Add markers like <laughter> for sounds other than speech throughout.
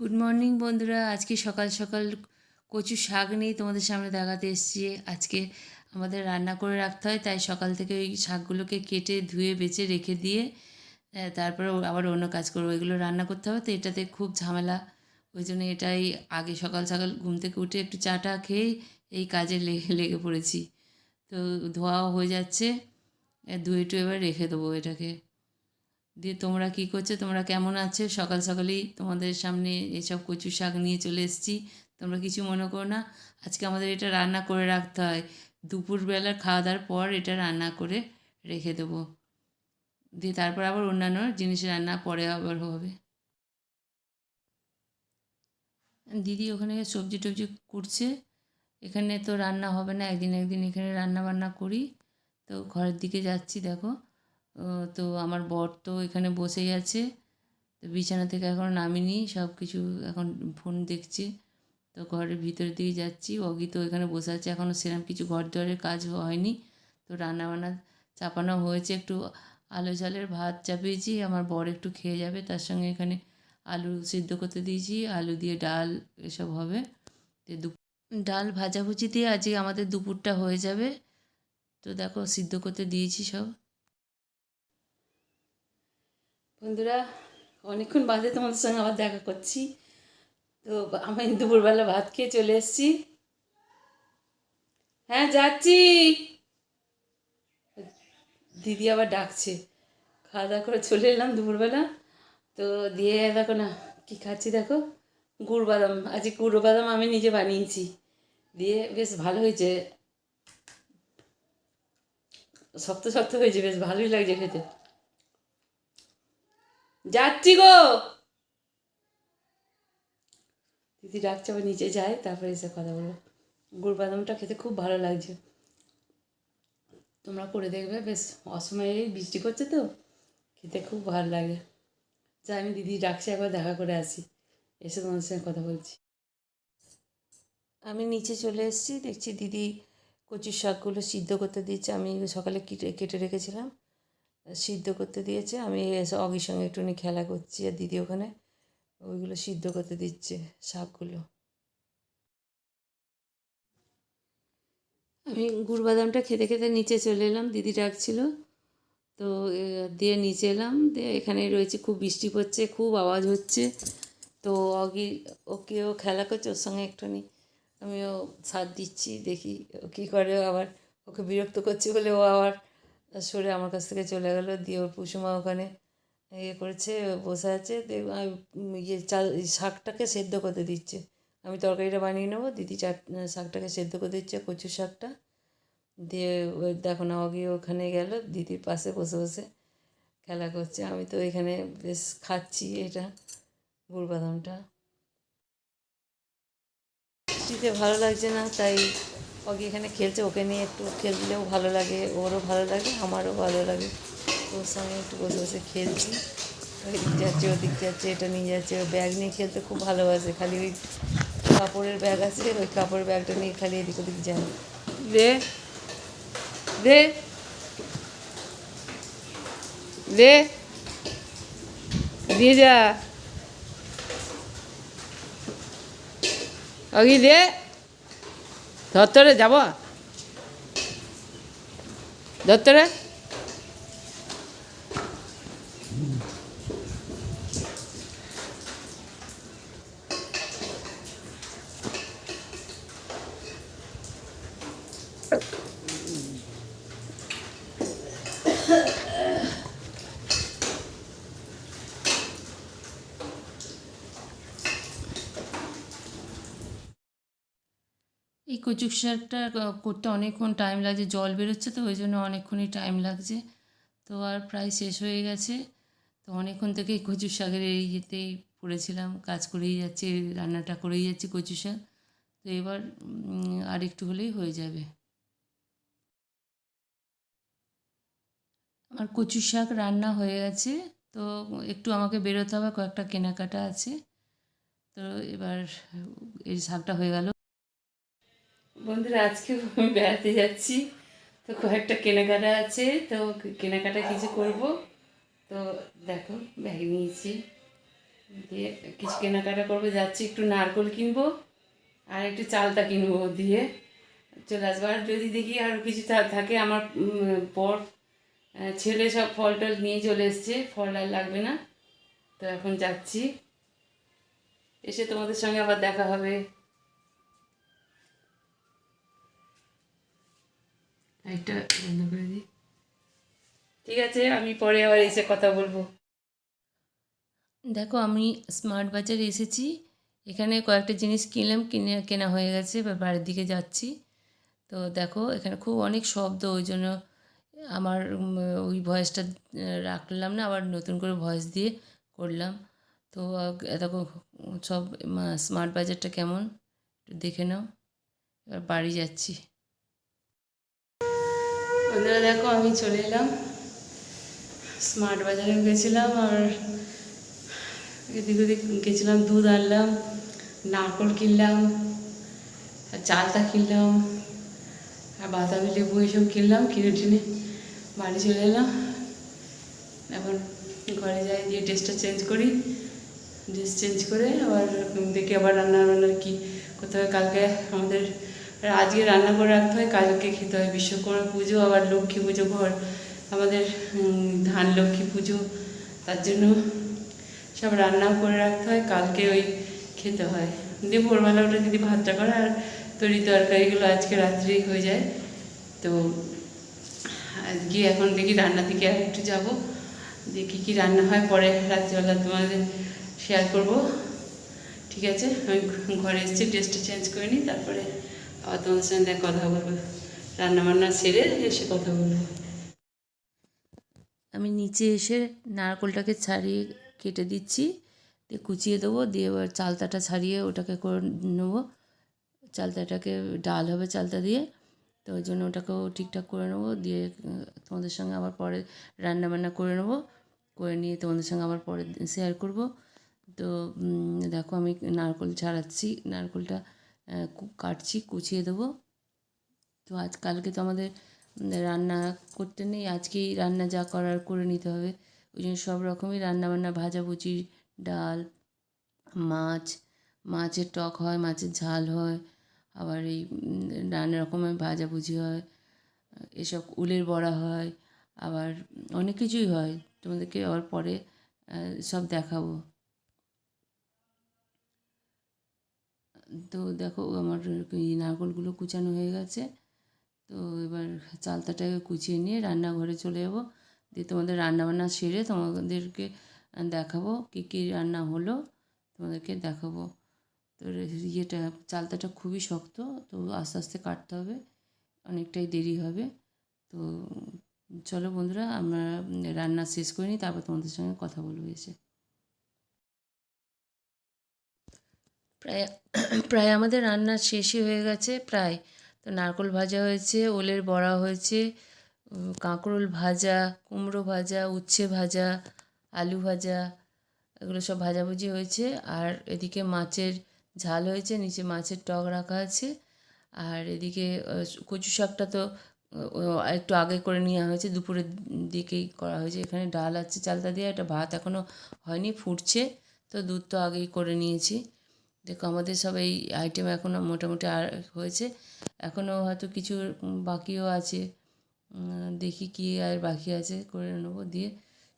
Good morning বন্ধুরা। আজকে সকাল সকাল কচু শাক নিয়ে তোমাদের সামনে দেখাতে এসেছি। আজকে আমাদের রান্না করে রাখতে হয়, তাই সকাল থেকে ওই শাকগুলোকে কেটে, ধুয়ে, বেছে, রেখে দিয়ে তারপরে আবার অন্য কাজ করব। এগুলো রান্না করতে হবে, তো এটাতে খুব ঝামেলা। ওই জন্য এটাই আগে সকাল সকাল ঘুম থেকে উঠে একটু চাটা খেয়ে এই কাজে লেগে লেগে পড়েছি। তো ধোয়াও হয়ে যাচ্ছে ধুয়ে টুয়ে এবার রেখে দেবো এটাকে। দিয়ে তোমরা কি করছ? তোমরা কেমন আছো? সকাল সকালেই তোমাদের সামনে এসব কচু শাক নিয়ে চলে এসেছি। তোমরা কিছু মনে করো না? আজকে আমাদের এটা রান্না করে রাখতে হয়। দুপুরবেলার খাওয়া দাওয়ার পর এটা রান্না করে রেখে দেবো। দিয়ে তারপর আবার অন্যান্য জিনিস রান্না পরে আবার হবে। দিদি ওখানে সবজি টবজি কুটছে। এখানে তো রান্না হবে না। একদিন একদিন এখানে রান্না বান্না করি। তো ঘরের দিকে যাচ্ছি, দেখো। তো আমার বর তো এখানে বসেই আছে। তো বিছানা থেকে এখন নামিনি সব কিছু এখন ফোন দেখছে। তো ঘরের ভিতরের দিকে যাচ্ছি। অগি তো এখানে বসে আছে এখনও সেরকম কিছু ঘর দুয়ারের কাজ হয়নি। তো রান্নাবান্না চাপানো হয়েছে, একটু আলু চালের ভাত চাপিয়েছি, আমার বর একটু খেয়ে যাবে, তার সঙ্গে এখানে আলু সিদ্ধ করতে দিয়েছি, আলু দিয়ে ডাল এসব হবে। তো ডাল ভাজাভুজি দিয়ে আজকে আমাদের দুপুরটা হয়ে যাবে। তো দেখো সিদ্ধ করতে দিয়েছি সব। বন্ধুরা, অনেকক্ষণ বাদে তোমাদের সঙ্গে আবার দেখা করছি। তো আমি দুপুরবেলা ভাত খেয়ে চলে এসেছি। হ্যাঁ যাচ্ছি। দিদি আবার ডাকছে। খাওয়া দাওয়া করে চলে এলাম দুপুরবেলা। তো দিয়ে দেখো না, কী খাচ্ছি দেখো? গুড় বাদাম। আজকে গুড় বাদাম আমি নিজে বানিয়েছি। দিয়ে বেশ ভালো হয়েছে। শক্ত শক্ত হয়েছে, বেশ ভালোই লাগছে খেতে। যাচ্ছি গো। দিদি ডাকছে, আবার নিচে যায়, তারপরে এসে কথা বলব। গুড় বাদামটা খেতে খুব ভালো লাগছে। তোমরা করে দেখবে, বেশ অসময়ে বৃষ্টি করছে তো, খেতে খুব ভালো লাগে। যা আমি দিদি ডাকছে, একবার দেখা করে আসি। এসে তোমাদের সঙ্গে কথা বলছি। আমি নিচে চলে এসেছি, দেখছি দিদি কচুর শাকগুলো সিদ্ধ করতে দিচ্ছে। আমি সকালে কেটে কেটে রেখেছিলাম। সিদ্ধ করতে দিয়েছে। আমি অগির সঙ্গে একটুখানি খেলা করছি আর দিদি ওখানে। ওইগুলো সিদ্ধ করতে দিচ্ছে শাকগুলো। আমি গুড় বাদামটা খেতে খেতে নিচে চলে এলাম, দিদি ডাকছিল। তো দিয়ে নিচে এলাম, দিয়ে এখানে রয়েছে, খুব বৃষ্টি পড়ছে, খুব আওয়াজ হচ্ছে। তো অগি, ওকেও খেলা করছে, ওর সঙ্গে একটুখানি আমিও সাথ দিচ্ছি, দেখি ও কী করে আবার, ওকে বিরক্ত করছে বলে ও আবার সরে আমার কাছ থেকে চলে গেলো, দিয়ে ওর পুষুমা ওখানে ইয়ে করেছে, বসে আছে ইয়ে চাল, শাকটাকে সেদ্ধ করতে দিচ্ছে। আমি তরকারিটা বানিয়ে নেব, দিদি চাট শাকটাকে সেদ্ধ করে দিচ্ছে কচু শাকটা। দিয়ে দেখো না, অগি ওখানে গেল, দিদির পাশে বসে বসে খেলা করছে। আমি তো এখানে বেশ খাচ্ছি এটা গুড় বাদামটা বৃষ্টিতে ভালো লাগছে না, তাই ওকে এখানে খেলছে, ওকে নিয়ে একটু খেললেও ভালো লাগে, ওরও ভালো লাগে, আমারও ভালো লাগে। ওর সঙ্গে একটু বসে বসে খেলছি। ওইদিক যাচ্ছে, ওদিক যাচ্ছে, এটা নিয়ে যাচ্ছে, ও ব্যাগ নিয়ে খেলতে খুব ভালোবাসে, খালি ওই কাপড়ের ব্যাগ আছে, ওই কাপড়ের ব্যাগটা নিয়ে খালি এদিক ওদিক যায়। দে দে দে দিয়ে যা। অগি দে ধরতরে যাব? ধরতরে এই কচু শাকটা করতে অনেকক্ষণ টাইম লাগছে জল বেরোচ্ছে তো, ওই জন্য অনেকক্ষণই টাইম লাগছে। তো আর প্রায় শেষ হয়ে গেছে। তো অনেকক্ষণ থেকেই কচু শাকের এই ইয়েতেই পড়েছিলাম, কাজ করেই যাচ্ছি, রান্নাটা করেই যাচ্ছি কচু শাক তো এবার আর একটু হলেই হয়ে যাবে। আমার কচু শাক রান্না হয়ে গেছে। তো একটু আমাকে বেরোতে হবে, কয়েকটা কেনাকাটা আছে। তো এবার এই শাকটা হয়ে গেল। বন্ধুরা আজকে আমি বেড়াতে যাচ্ছি। তো কয়েকটা কেনাকাটা আছে, তো কেনাকাটা কিছু করব। তো দেখো, ব্যাগ নিয়েছি। দিয়ে কিছু কেনাকাটা করব, যাচ্ছি একটু নারকোল কিনবো, আর একটু চালতা কিনবো দিয়ে। চলে আসব। আর যদি দেখি আর কিছু থাকে, আমার পর ছেলে সব ফল টল নিয়ে চলে এসছে, ফল আর লাগবে না। তো এখন যাচ্ছি। এসে তোমাদের সঙ্গে আবার দেখা হবে। একটা বন্ধ করে দিই। ঠিক আছে আমি পরে আবার এসে কথা বলব। দেখো আমি স্মার্ট বাজারে এসেছি। এখানে কয়েকটা জিনিস কিনলাম কিনে কেনা হয়ে গেছে এবার বাড়ির দিকে যাচ্ছি। তো দেখো এখানে খুব অনেক শব্দ ওই জন্য আমার ওই ভয়েসটা রাখলাম না আবার নতুন করে ভয়েস দিয়ে করলাম। তো দেখো সব স্মার্ট বাজারটা কেমন একটু দেখে নাও। এবার বাড়ি যাচ্ছি। বন্ধুরা দেখো, আমি চলে এলাম। স্মার্ট বাজারে গেছিলাম আর এদিক ওদিক গেছিলাম, দুধ আনলাম, নারকল কিনলাম চালটা কিনলাম, আর বাতাবি লেবু এইসব কিনলাম, কিনে টিনে বাড়ি চলে এলাম। এখন ঘরে যাই দিয়ে ড্রেসটা চেঞ্জ করি। ড্রেস চেঞ্জ করে আবার দেখি আবার রান্না বান্নার কি করতে হয় কালকে আমাদের আজকে রান্না করে রাখতে হয়, কালকে খেতে হয়। বিশ্বকর্মা পুজো, আবার লক্ষ্মী পুজো ঘর, আমাদের ধান লক্ষ্মী পুজো। তার জন্য সব রান্নাও করে রাখতে হয়, কালকে ওই খেতে হয়। দিয়ে ভোরবেলা ওটা যদি ভাতটা করে, আর তরি তরকারিগুলো আজকে রাত্রেই হয়ে যায়। তো গিয়ে এখন দেখি রান্নার দিকে আর একটু যাব। দেখি কি রান্না হয়, পরে রাত্রিবেলা তোমাদের শেয়ার করব। ঠিক আছে? আমি ঘরে এসেছি ড্রেসটা চেঞ্জ করে নিই, তারপরে আবার তোমাদের সঙ্গে কথা বলব রান্না বান্না সেরে এসে কথা বলব আমি নিচে এসে নারকলটাকে ছাড়িয়ে কেটে দিচ্ছি দিয়ে কুচিয়ে দেবো দিয়ে এবার চালতাটা ছাড়িয়ে ওটাকে করে নেব চালতাটাকে ডাল হবে চালতা দিয়ে তো ওই জন্য ওটাকেও ঠিকঠাক করে নেব দিয়ে তোমাদের সঙ্গে আবার পরে রান্নাবান্না করে নেব করে নিয়ে তোমাদের সঙ্গে আবার পরে শেয়ার করব তো দেখো আমি নারকল ছাড়াচ্ছি নারকোলটা কাটছি, কুচিয়ে দেবো। তো আজ কালকে তো আমাদের রান্না করতে নেই, আজকেই রান্না যা করার করে নিতে হবে। ওই জন্য সব রকমই রান্না বান্না ভাজাভুজি ডাল, মাছ, মাছের টক হয়, মাছের ঝাল হয়, আবার এই নানা রকমের ভাজাভুজি হয়, এসব উলের বড়া হয়, আবার অনেক কিছুই হয়। তোমাদেরকে আবার পরে সব দেখাবো। তো দেখো আমার এই নারকলগুলো কুচানো হয়ে গেছে। তো এবার চালতাটাকে কুচিয়ে নিয়ে রান্নাঘরে চলে যাব। দিয়ে তোমাদের রান্নাবান্না সেরে তোমাদেরকে দেখাবো কী কী রান্না হলো। তোমাদেরকে দেখাবো। তো ইয়েটা, চালতাটা খুবই শক্ত, তো আস্তে আস্তে কাটতে হবে, অনেকটাই দেরি হবে। তো চলো বন্ধুরা, আমরা রান্না শেষ করে নিই, তারপর তোমাদের সঙ্গে কথা বলব এসে। প্রায় <clears throat> প্রায় আমাদের রান্না শেষই হয়ে গেছে, প্রায়। তো নারকোল ভাজা হয়েছে, ওলের বড়া হয়েছে কাঁকরোল ভাজা, কুমড়ো ভাজা, উচ্ছে ভাজা, আলু ভাজা, এগুলো সব ভাজাভুজি হয়েছে। আর এদিকে মাছের ঝাল হয়েছে, নিচে মাছের টক রাখা আছে। আর এদিকে কচু শাকটা তো একটু আগে করে নেওয়া হয়েছে, দুপুরের দিকেই করা হয়েছে। এখানে ডাল আছে, চালতা দিয়ে, একটা ভাত এখনও হয়নি, ফুটছে। তো দুধ তো আগেই করে নিয়েছি। দেখো, আমাদের সব এই আইটেম এখনও মোটামুটি আর হয়েছে। এখনও হয়তো কিছু বাকিও আছে। দেখি কি আর বাকি আছে, করে নেব। দিয়ে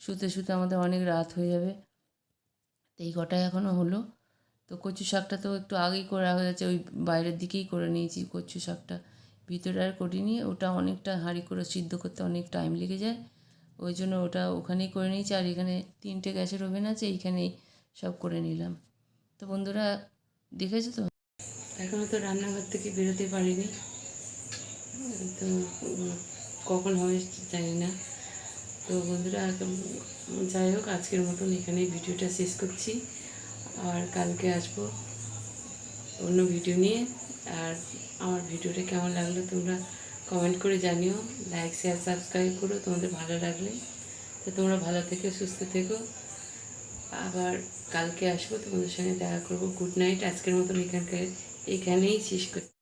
শুতে শুতে আমাদের অনেক রাত হয়ে যাবে। তো এই কটাই এখনও হলো। তো কচু শাকটা তো একটু আগেই করা হয়েছে ওই বাইরের দিকেই করে নিয়েছি কচু শাকটা। ভিতরে আর করিনি, ওটা অনেকটা হাঁড়ি করে সিদ্ধ করতে অনেক টাইম লেগে যায়। ওই জন্য ওটা ওখানেই করে নিয়েছি, আর এখানে তিনটে গ্যাসের ওভেন আছে, এইখানেই সব করে নিলাম। তো বন্ধুরা দেখেছ তো? এখনও তো রান্নাঘর থেকে বেরোতে পারিনি। তো, কখন হবে জানি না। তো বন্ধুরা যাই হোক, আজকের মতন এখানে ভিডিওটা শেষ করছি। আর কালকে আসব অন্য ভিডিও নিয়ে। আর আমার ভিডিওটা কেমন লাগল তোমরা কমেন্ট করে জানিও। লাইক শেয়ার সাবস্ক্রাইব করো। তোমাদের ভালো লাগলে। তো তোমরা ভালো থেকো, সুস্থ থেকো। আবার কালকে আসব তোমাদের সঙ্গে দেখা করব। গুড নাইট আজকের মতন এখানকার এখানেই শেষ করছি